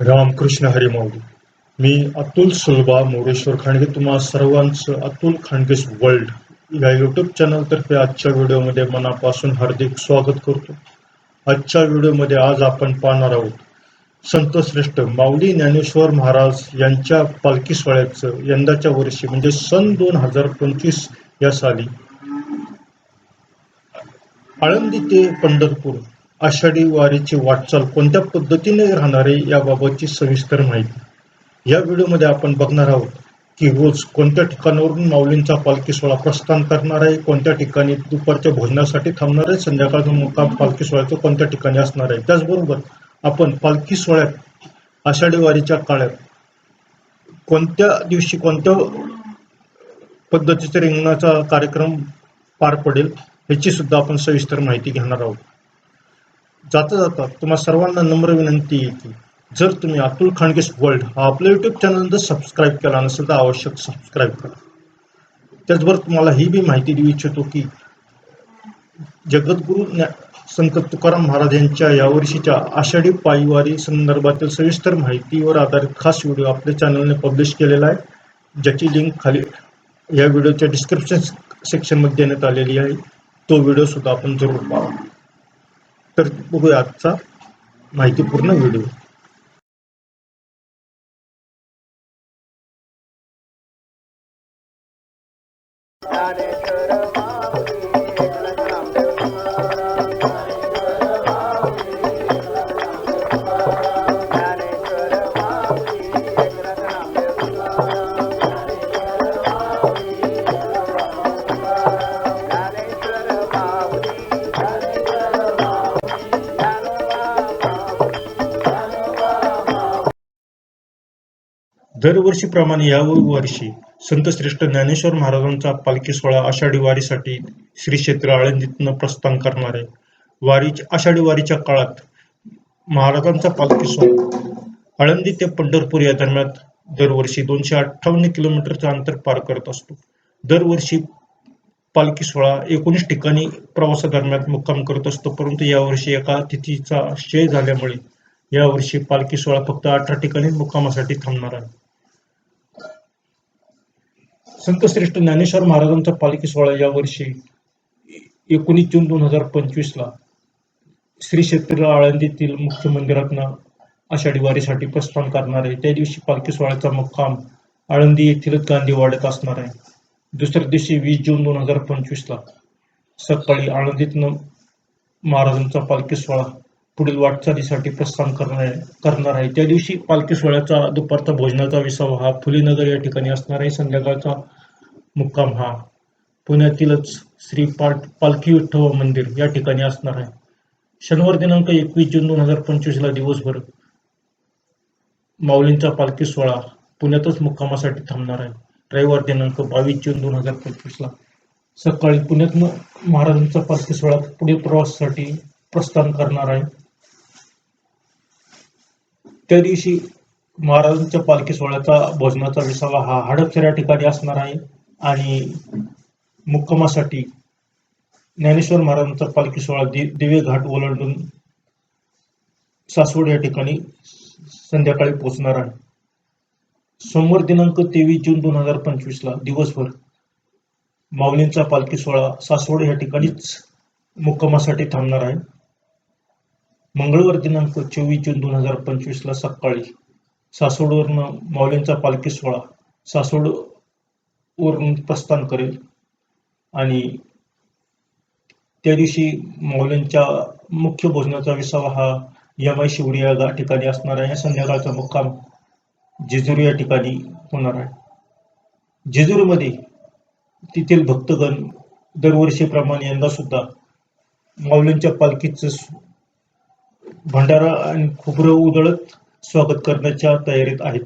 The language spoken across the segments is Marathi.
रामकृष्ण हरी मी अतुल सुलभा मोरेश्वर खांडगे तुम्हा सर्वांचं अतुल खांडगेस वर्ल्ड या युट्यूब चॅनलतर्फे आजच्या व्हिडिओमध्ये मनापासून हार्दिक स्वागत करतो. आजच्या व्हिडिओमध्ये आज आपण पाहणार आहोत संतश्रेष्ठ माऊली ज्ञानेश्वर महाराज यांच्या पालखी सोहळ्याचं यंदाच्या वर्षी म्हणजे सन दोन हजार पंचवीस या साली. आळंदी ते पंढरपूर. आषाढी वारीची वाटचाल कोणत्या पद्धतीने राहणार आहे याबाबतची सविस्तर माहिती. या व्हिडिओमध्ये आपण बघणार आहोत की रोज कोणत्या ठिकाणावरून माऊलींचा पालखी सोहळा प्रस्थान करणार आहे कोणत्या ठिकाणी दुपारच्या भोजनासाठी थांबणार आहे संध्याकाळचा मुक्काम पालखी सोहळ्याचा कोणत्या ठिकाणी असणार आहे. त्याचबरोबर आपण पालखी सोहळ्यात आषाढी वारीच्या काळात कोणत्या दिवशी कोणत्या पद्धतीचा रिंगणाचा कार्यक्रम पार पडेल याची सुद्धा आपण सविस्तर माहिती घेणार आहोत. जाता जाता तुम्हा सर्वांना नम्र विनंती आहे की जर तुम्ही अतुल खांडगेस वर्ल्ड हा आपल्या यूट्यूब चॅनल जर सबस्क्राईब केला नसेल तर आवश्यक सबस्क्राईब करा. त्याचबरोबर तुम्हाला ही बी माहिती देऊ इच्छितो की जगद्गुरु संत तुकाराम महाराज यांच्या यावर्षीच्या आषाढी पायवारी संदर्भातील सविस्तर माहितीवर आधारित खास व्हिडिओ आपल्या चॅनलने पब्लिश केलेला आहे. ज्याची लिंक खाली या व्हिडिओच्या डिस्क्रिप्शन सेक्शनमध्ये देण्यात आलेली आहे. तो व्हिडिओ सुद्धा आपण जरूर पाहा. तर बघूया आजचा माहितीपूर्ण व्हिडिओ. दरवर्षीप्रमाणे या वर्षी संत श्रेष्ठ ज्ञानेश्वर महाराजांचा पालखी सोहळा आषाढी वारीसाठी श्री क्षेत्र आळंदीतनं प्रस्थान करणार आहे. वारी आषाढी वारीच्या काळात महाराजांचा पालखी सोहळा. आळंदी ते पंढरपूर या दरम्यान दरवर्षी दोनशे अठ्ठावन्न किलोमीटरचं अंतर पार करत असतो. दरवर्षी पालखी सोहळा एकोणीस ठिकाणी प्रवासादरम्यान मुक्काम करत असतो परंतु यावर्षी एका तिथीचा क्षय झाल्यामुळे यावर्षी पालखी सोहळा फक्त अठरा ठिकाणी मुक्कामासाठी थांबणार आहे. संतश्रेष्ठ ज्ञानेश्वर महाराजांचा पालखी सोहळा यावर्षी एकोणीस जून दोन हजार पंचवीसला श्री क्षेत्र आळंदीतील मुख्य मंदिरातनं आषाढी वारीसाठी प्रस्थान करणार आहे. त्या दिवशी पालखी सोहळ्याचा मुक्काम आळंदी येथीलच गांधी असणार आहे. दुसऱ्या दिवशी वीस जून दोन हजार पंचवीसला सकाळी आळंदीतनं महाराजांचा पालखी सोहळा पुढील वाटचालीसाठी प्रस्थान करणार आहे करणार आहे. त्या दिवशी पालखी सोहळ्याचा दुपारचा भोजनाचा विसावा हा फुलेनगर या ठिकाणी असणार आहे. संध्याकाळचा मुक्काम हा पुण्यातीलच श्री पाट पालखी विठ्ठल मंदिर या ठिकाणी असणार आहे. शनिवार दिनांक एकवीस जून दोन हजार पंचवीसला दिवसभर माऊलींचा पालखी सोहळा पुण्यातच मुक्कामासाठी थांबणार आहे. रविवार दिनांक बावीस जून दोन हजार पंचवीसला सकाळी पुण्यातनं महाराजांचा पालखी सोहळा पुढील प्रवासासाठी प्रस्थान करणार आहे. त्या दिवशी महाराजांच्या पालखी सोहळ्याचा भोजनाचा विसावा हा हडपसर या ठिकाणी असणार आहे. आणि मुक्कामासाठी ज्ञानेश्वर महाराजांचा पालखी सोहळा दि दिवे घाट ओलांडून सासवड या ठिकाणी संध्याकाळी पोहोचणार आहे. सोमवार दिनांक तेवीस जून दोन हजार पंचवीस ला दिवसभर माऊलींचा पालखी सोहळा सासवड या ठिकाणीच मुक्कामासाठी थांबणार आहे. मंगळवार दिनांक चोवीस जून दोन हजार पंचवीसला सकाळी सासवडवरनं माऊलींचा पालखी सोहळा सासवडवरून प्रस्थान करेल. आणि त्या दिवशी माऊलींच्या मुख्य भोजनाचा विसावा हा यमाई शिवडी या ठिकाणी असणार आहे. संध्याकाळचा मुक्काम जेजुरी या ठिकाणी होणार आहे. जेजुरीमध्ये तेथील भक्तगण दरवर्षीप्रमाणे यंदा सुद्धा माऊलींच्या पालखीचं भंडारा आणि खोबरं उधळत स्वागत करण्याच्या तयारीत आहेत.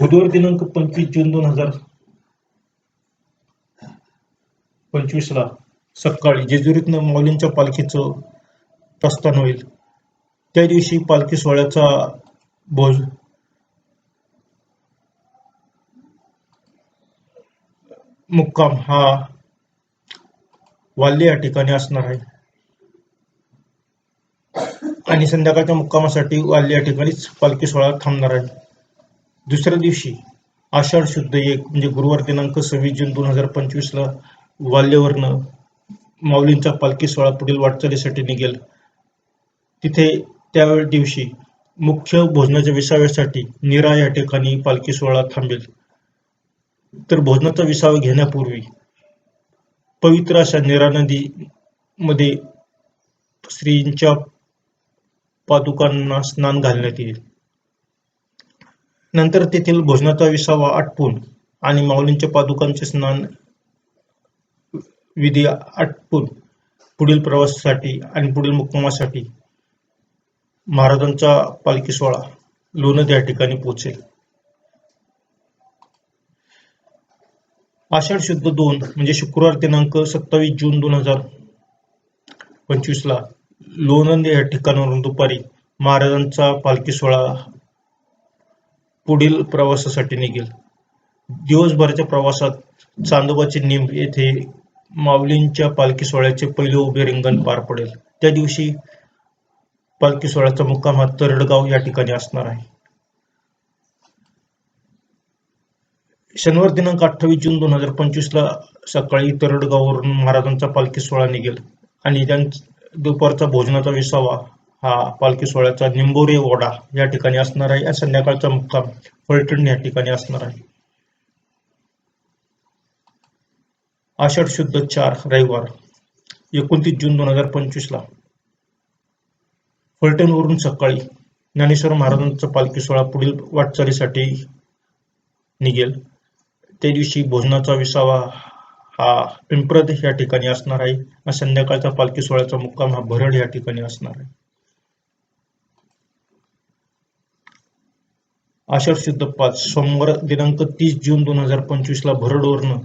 बुधवार दिनांक पंचवीस जून दोन हजार पंचवीस ला सकाळी जेजुरीतनं मौलींच्या पालखीचं प्रस्थान होईल. त्या दिवशी पालखी सोहळ्याचा भोज मुक्काम हा वाल्ले या ठिकाणी असणार आहे. आणि संध्याकाळच्या मुक्कामासाठी वाल्य या ठिकाणीच पालखी सोहळा थांबणार आहे. दुसऱ्या दिवशी आषाढ शुद्ध एक म्हणजे गुरुवार दिनांक सव्वीस जून दोन हजार पंचवीस ला वाल्यवरनं माऊलींचा पालखी सोहळा पुढील वाटचालीसाठी निघेल. तिथे त्यावेळ दिवशी मुख्य भोजनाच्या विसाव्यासाठी निरा या ठिकाणी पालखी सोहळा थांबेल. तर भोजनाचा विसावा घेण्यापूर्वी पवित्र अशा निरा नदी मध्ये श्रींच्या पादुकांना स्नान घालण्यात येईल. नंतर तेथील भोजनाचा विसावा आटपून आणि माऊलींच्या पादुकांचे स्नान विधी आटपून पुढील प्रवासासाठी आणि पुढील मुक्कामासाठी महाराजांचा पालखी सोहळा लोणद या ठिकाणी पोहोचेल. आषाढ शुद्ध दोन म्हणजे शुक्रवार दिनांक सत्तावीस जून दोन हजार पंचवीसला लोणंद या ठिकाणावरून दुपारी महाराजांचा पालखी सोहळा पुढील प्रवासासाठी निघेल. दिवसभराच्या प्रवासात चांदोबाचे निंब येथे माऊलींच्या पालखी सोहळ्याचे पहिले उभे रिंगण पार पडेल. त्या दिवशी पालखी सोहळ्याचा मुक्काम हा तरडगाव या ठिकाणी असणार आहे. शनिवार दिनांक अठ्ठावीस जून दोन हजार पंचवीस ला सकाळी तरडगाववरून महाराजांचा पालखी सोहळा निघेल आणि त्यांचा दुपारचा भोजनाचा विसावा हा पालखी सोहळ्याचा निंबोरी ओढा या ठिकाणी असणार आहे. या संध्याकाळचा मुक्काम फलटण या ठिकाणी असणार आहे. आषाढ शुद्ध चार रविवार एकोणतीस जून दोन हजार पंचवीसला. फलटणवरून सकाळी ज्ञानेश्वर महाराजांचा पालखी सोहळा पुढील वाटचालीसाठी निघेल. त्या दिवशी भोजनाचा विसावा हा पिंपरद या ठिकाणी असणार आहे. आणि संध्याकाळचा पालखी सोहळ्याचा मुक्काम हा भरड या ठिकाणी असणार आहे. आषाढ शुद्ध पाच सोमवार दिनांक तीस जून दोन हजार पंचवीस ला भरडवरनं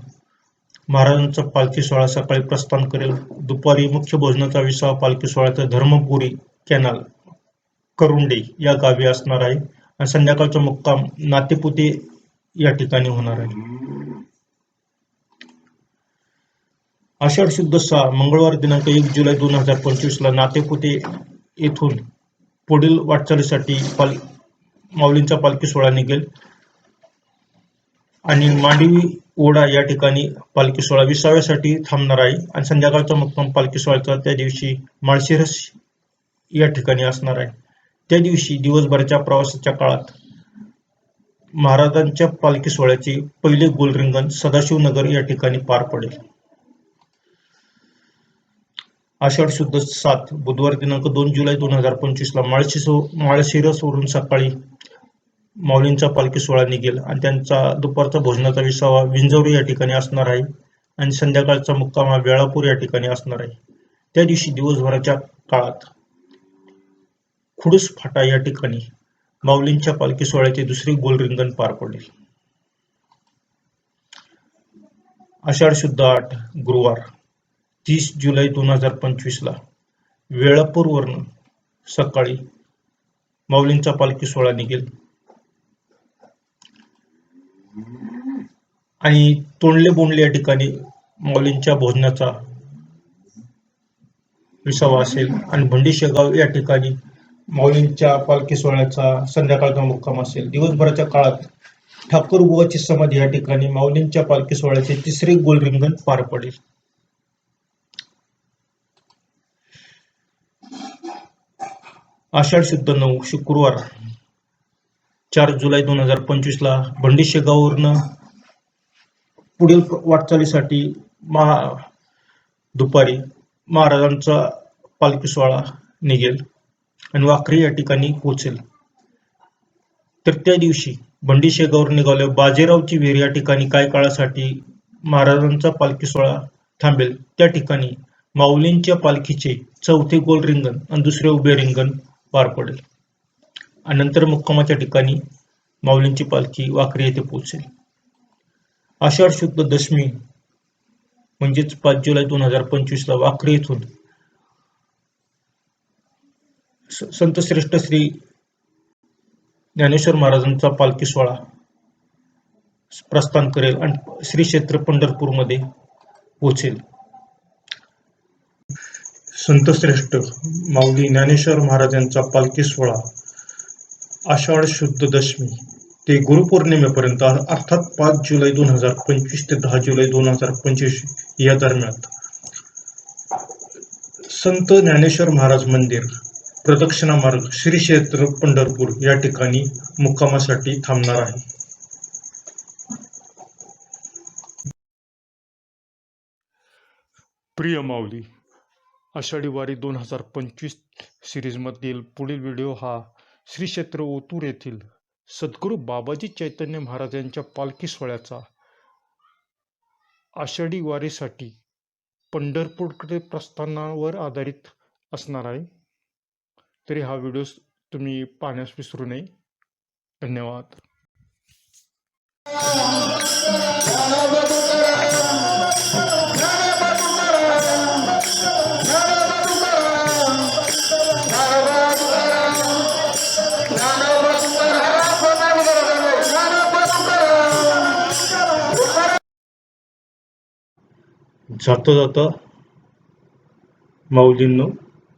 महाराजांचा पालखी सोहळा सकाळी प्रस्थान करेल. दुपारी मुख्य भोजनाचा विसावा पालखी सोहळ्याचा धर्मपुरी कॅनल करुंडे या गावी असणार आहे. आणि संध्याकाळचा मुक्काम नातेपुते या ठिकाणी होणार आहे. आषाढ शुद्ध सहा मंगळवार दिनांक एक जुलै दोन हजार पंचवीसला नातेपुते येथून पुढील वाटचालीसाठी पाल माऊलींचा पालखी सोहळा निघेल. आणि मांडवी ओढा या ठिकाणी पालखी सोहळा विसाव्यासाठी थांबणार आहे. आणि संध्याकाळचा मुक्काम पालखी सोहळ्याचा त्या दिवशी माळशिरस या ठिकाणी असणार आहे. त्या दिवशी दिवसभराच्या प्रवासाच्या काळात महाराजांच्या पालखी सोहळ्याचे पहिले गोलरिंगण सदाशिवनगर या ठिकाणी पार पडेल. आषाढ शुद्ध सात बुधवार दिनांक दोन जुलै दोन हजार पंचवीस ला माळशिरस वरून सकाळी माऊलींचा पालखी सोहळा निघेल आणि त्यांचा दुपारचा भोजनाचा विसावा विंजवरी या ठिकाणी असणार आहे आणि संध्याकाळचा मुक्काम हा वेळापूर या ठिकाणी असणार आहे. त्या दिवशी दिवसभराच्या काळात खुडूस फाटा या ठिकाणी माऊलींच्या पालखी सोहळ्याचे दुसरे गोलरिंगण पार पडेल. आषाढ शुद्ध आठ गुरुवार. तीस जुलै दोन हजार पंचवीसला वेळापूर वरून सकाळी माऊलींचा पालखी सोहळा निघेल. आणि तोंडले बोंडले या ठिकाणी माऊलींच्या भोजनाचा विसावा असेल. आणि भंडी शेगाव या ठिकाणी माऊलींच्या पालखी सोहळ्याचा संध्याकाळचा मुक्काम असेल. दिवसभराच्या काळात ठाकूर बुवाची समाधी या ठिकाणी माऊलींच्या पालखी सोहळ्याचे तिसरे गोल रिंगण पार पडेल. आषाढ शुद्ध नऊ शुक्रवार चार जुलै दोन हजार पंचवीसला भंडी शेगाववरनं पुढील वाटचालीसाठी महा दुपारी महाराजांचा पालखी सोहळा निघेल आणि वाखरी या ठिकाणी पोहोचेल. तर त्या दिवशी भंडी शेगावर निघाल्या बाजीरावची विहीर या ठिकाणी काही काळासाठी महाराजांचा पालखी सोहळा थांबेल. त्या ठिकाणी माऊलींच्या पालखीचे चौथे गोल रिंगण आणि दुसरे उभे रिंगण पार पडेल. आणि नंतर मुक्कामाच्या ठिकाणी माऊलींची पालखी वाखरी येथे पोहोचेल. आषाढ शुद्ध दशमी म्हणजेच पाच जुलै दोन हजार पंचवीसला वाखरी येथून स- संत श्रेष्ठ श्री ज्ञानेश्वर महाराजांचा पालखी सोहळा प्रस्थान करेल आणि श्री क्षेत्र पंढरपूरमध्ये पोहोचेल. संतश्रेष्ठ माऊली ज्ञानेश्वर महाराजांचा पालखी सोहळा आषाढ शुद्ध दशमी ते गुरुपौर्णिमेपर्यंत अर्थात पाच जुलै दोन हजार पंचवीस ते दहा जुलै दोन हजार पंचवीस या दरम्यान. संत ज्ञानेश्वर महाराज मंदिर प्रदक्षिणा मार्ग श्री क्षेत्र पंढरपूर या ठिकाणी मुक्कामासाठी थांबणार आहे. प्रिय माऊली आषाढी वारी दोन हजार पंचवीस सिरीजमधील पुढील व्हिडिओ हा श्री क्षेत्र ओतूर येथील सद्गुरू बाबाजी चैतन्य महाराज यांच्या पालखी सोहळ्याचा आषाढी वारीसाठी पंढरपूरकडे प्रस्थानावर आधारित असणार आहे. तरी हा व्हिडिओ तुम्ही पाहण्यास विसरू नये. धन्यवाद. जाता जाता माऊलींनो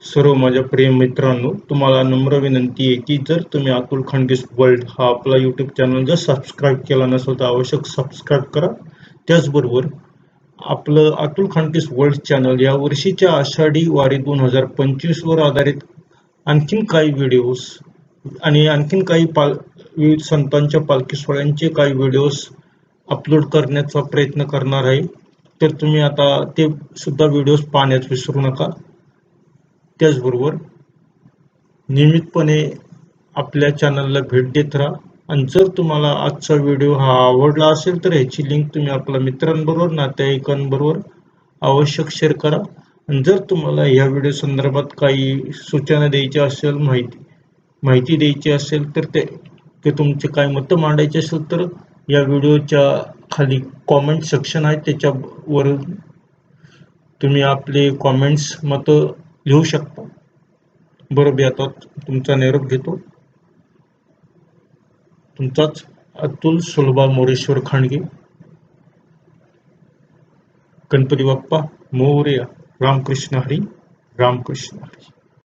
सर्व माझ्या प्रिय मित्रांनो तुम्हाला नम्र विनंती आहे की जर तुम्ही अतुल खांडगे वर्ल्ड हा आपला यूट्यूब चॅनल जर सबस्क्राईब केला नसेल तर आवश्यक सबस्क्राईब करा. त्याचबरोबर आपलं अतुल खांडकेस वर्ल्ड चॅनल या वर्षीच्या आषाढी वारी दोन हजार पंचवीसवर आधारित आणखीन काही व्हिडिओज आणि आणखीन काही पाल विविध संतांच्या पालखी सोहळ्यांचे काही व्हिडिओज अपलोड करण्याचा प्रयत्न करणार आहे. तर तुम्ही आता ते सुद्धा व्हिडिओज पाहण्यास विसरू नका. त्याचबरोबर नियमितपणे आपल्या चॅनलला भेट देत राहा. आणि जर तुम्हाला आजचा व्हिडिओ हा आवडला असेल तर ह्याची लिंक तुम्ही आपल्या मित्रांबरोबर नातेवाईकांबरोबर आवश्यक शेअर करा. आणि जर तुम्हाला या व्हिडिओ संदर्भात काही सूचना द्यायची असेल माहिती माहिती द्यायची असेल तर ते ते तुमचे काय मतं मांडायचे असेल तर या व्हिडिओच्या खाली कॉमेंट सेक्शन आहे त्याच्यावर तुम्ही आपले कॉमेंट्स मतं लिहू शकता. बरं मी आता तुमचा निरोप घेतो. तुमचाच अतुल सुलभा मोरेश्वर खांडगे. गणपती बाप्पा मोर्या रामकृष्ण हरी रामकृष्ण हरी.